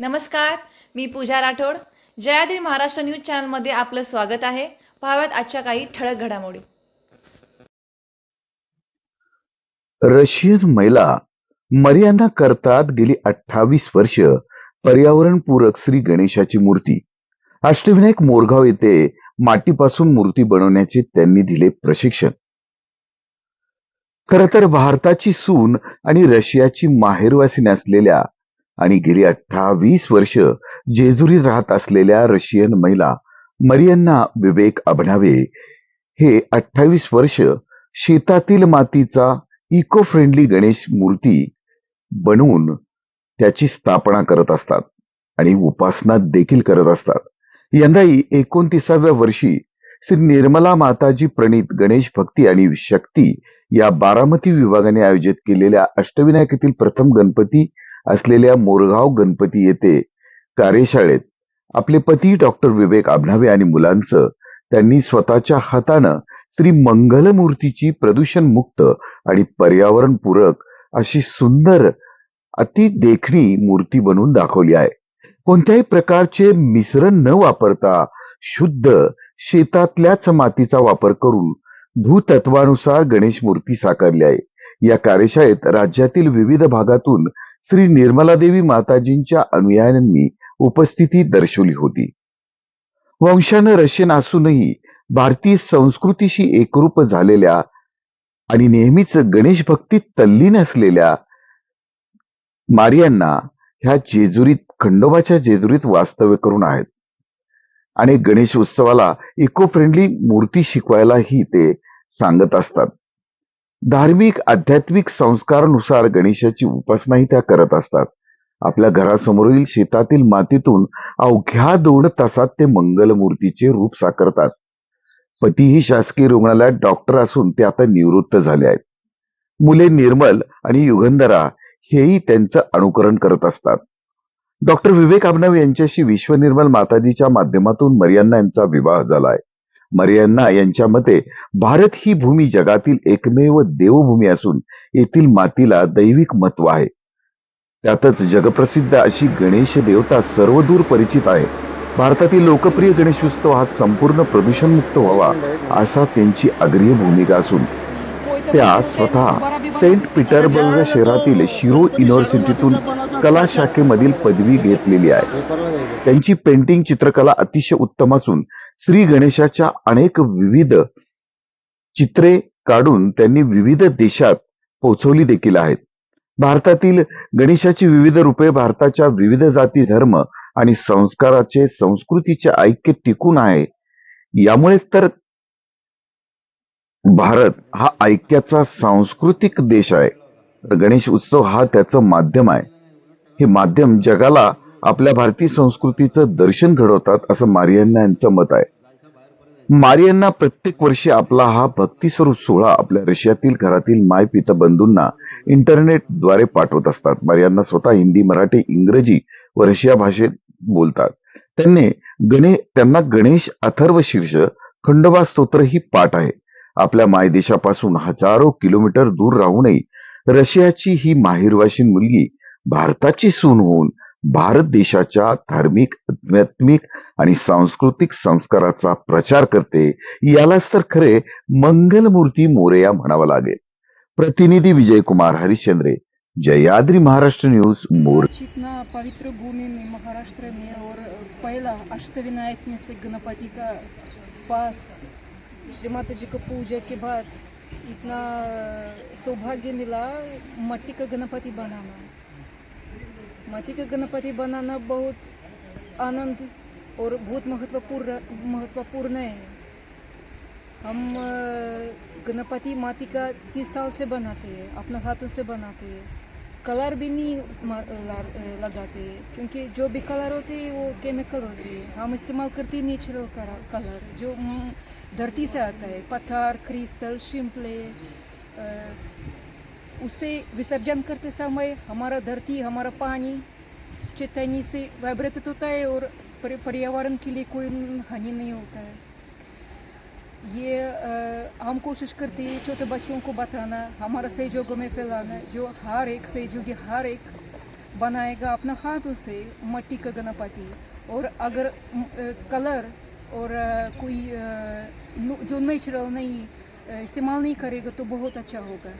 नमस्कार मी पूजा राठोड. जयाद्री महाराष्ट्र न्यूज चॅनलमध्ये आपलं स्वागत आहे. पाहाव्यात आजच्या काही ठळक घडामोडी. रशियन महिला मर्यादा करतात गेली अठ्ठावीस वर्ष. पर्यावरणपूरक श्री गणेशाची मूर्ती. अष्टविनायक मोरगाव येथे मातीपासून मूर्ती बनवण्याचे त्यांनी दिले प्रशिक्षण. खर तर भारताची सून आणि रशियाची माहेरवासी असलेल्या आणि गेली अठ्ठावीस वर्ष जेजुरीत राहत असलेल्या रशियन महिला मरियन्ना विवेक अभणावे हे अठ्ठावीस वर्ष शेतातील मातीचा इको फ्रेंडली गणेश मूर्ती बनवून त्याची स्थापना करत असतात आणि उपासना देखील करत असतात. यंदाही एकोणतीसाव्या वर्षी श्री निर्मला माताजी प्रणित गणेश भक्ती आणि शक्ती या बारामती विभागाने आयोजित केलेल्या अष्टविनायकातील प्रथम गणपती असलेल्या मोरगाव गणपती येथे कार्यशाळेत आपले पती डॉक्टर विवेक आभणावे आणि मुलांचं त्यांनी स्वतःच्या हातानं श्री मंगलमूर्तीची प्रदूषण मुक्त आणि पर्यावरण पूरक अशी सुंदर अति देखणी मूर्ती बनवून दाखवली आहे. कोणत्याही प्रकारचे मिश्रण न वापरता शुद्ध शेतातल्याच मातीचा वापर करून भूतत्वानुसार गणेश मूर्ती साकारली आहे. या कार्यशाळेत राज्यातील विविध भागातून श्री निर्मलादेवी माताजींच्या अनुयायांनी उपस्थिती दर्शवली होती. वंशानं रशियन असूनही भारतीय संस्कृतीशी एकरूप झालेल्या आणि नेहमीच गणेश भक्तीत तल्लीन असलेल्या मारियांना ह्या जेजुरीत खंडोबाच्या जेजुरीत वास्तव्य करून आहेत. आणि गणेश उत्सवाला इको फ्रेंडली मूर्ती शिकवायलाही ते सांगत असतात. धार्मिक आध्यात्मिक संस्कारानुसार गणेशाची उपासनाही त्या करत असतात. आपल्या घरासमोरील शेतातील मातीतून अवघ्या दोन तासात ते मंगलमूर्तीचे रूप साकारतात. पतीही शासकीय रुग्णालयात डॉक्टर असून ते आता निवृत्त झाले आहेत. मुले निर्मल आणि युगंधरा हेही त्यांचं अनुकरण करत असतात. डॉक्टर विवेक आबनव यांच्याशी विश्वनिर्मल माताजीच्या माध्यमातून मर्यांना यांचा विवाह झाला आहे. मरियन्ना यांच्या मते भारत ही भूमी जगातील एकमेव देवभूमी असून येथील मातीला दैविक महत्त्व आहे. त्यातच जगप्रसिद्ध अशी गणेश देवता सर्वदूर परिचित आहे. भारतातील लोकप्रिय गणेशोत्सव हा संपूर्ण प्रदूषणमुक्त व्हावा असा त्यांची अग्रिय भूमिका असून त्या स्वतः सेंट पीटर्सबर्ग शहरातील शिरो युनिव्हर्सिटीतून कला शाखेमधील पदवी घेतलेली आहे. त्यांची पेंटिंग चित्रकला अतिशय उत्तम असून श्री गणेशाच्या अनेक विविध चित्रे काढून त्यांनी विविध देशात पोहोचवली देखील आहेत. भारतातील गणेशाची विविध रूपे भारताच्या विविध जाती धर्म आणि संस्काराचे संस्कृतीचे ऐक्य टिकून आहे. यामुळे तर भारत हा ऐक्याचा सांस्कृतिक देश आहे. गणेश उत्सव हा त्याचं माध्यम आहे. हे माध्यम जगाला आपल्या भारतीय संस्कृतीचं दर्शन घडवतात असं मारियांना यांचं मत आहे. मारियांना प्रत्येक वर्षी आपला हा भक्तीस्वरूप सोहळा आपल्या रशियातील घरातील माय पिता बंधूंना इंटरनेटद्वारे पाठवत असतात. मारियांना स्वतः हिंदी मराठी इंग्रजी व रशिया भाषेत बोलतात. त्यांनी गणे त्यांना गणेश अथर्व शीर्ष खंडोबा स्तोत्र ही पाठ आहे. आपल्या मायदेशापासून हजारो किलोमीटर दूर राहूनही रशियाची ही माहिरवाशी मुलगी भारताची सून होऊन भारत देशाच्या धार्मिक आध्यात्मिक आणि सांस्कृतिक संस्काराचा प्रचार करते यालाच तर खरे मंगलमूर्ती मोरया म्हणावं लागेल. प्रतिनिधी विजयकुमार हरिश्चंद्रे जयाद्री महाराष्ट्र न्यूज मोर इतना पवित्र भूमि में महाराष्ट्र में और पहला अष्टविनायक में से गणपति का पास श्री माता जी पूजा के बाद इतना सौभाग्य मिला मट्टी का गणपति बनाना। मट्टी का गणपति बनाना बहुत आनंद और बहुत महत्वपूर्ण महत्वपूर्ण है। हम गणपति माटी का तीस साल से बनाते हैं अपने हाथों से बनाते हैं। कलर भी नहीं लगाते क्योंकि जो भी कलर होते हैं वो केमिकल होते हैं। हम इस्तेमाल करते हैं नेचुरल कलर जो धरती से आता है। पत्थर क्रिस्टल शिंपले अ, उसे विसर्जन करते समय हमारा धरती हमारा पानी चैतन्य से वाइब्रेट होता है और पर्यावरण के लिए कोई हानि नहीं होता है। ये अ, हम कोशिश करते हैं छोटे बच्चों को बताना हमारा सहयोगों में फैलाना जो हर एक सहयोगी हर एक बनाएगा अपना हाथों से मट्टी का गणपति और अगर कलर और अ, कोई नु- जो नेचुरल नहीं इस्तेमाल नहीं करेगा तो बहुत अच्छा होगा।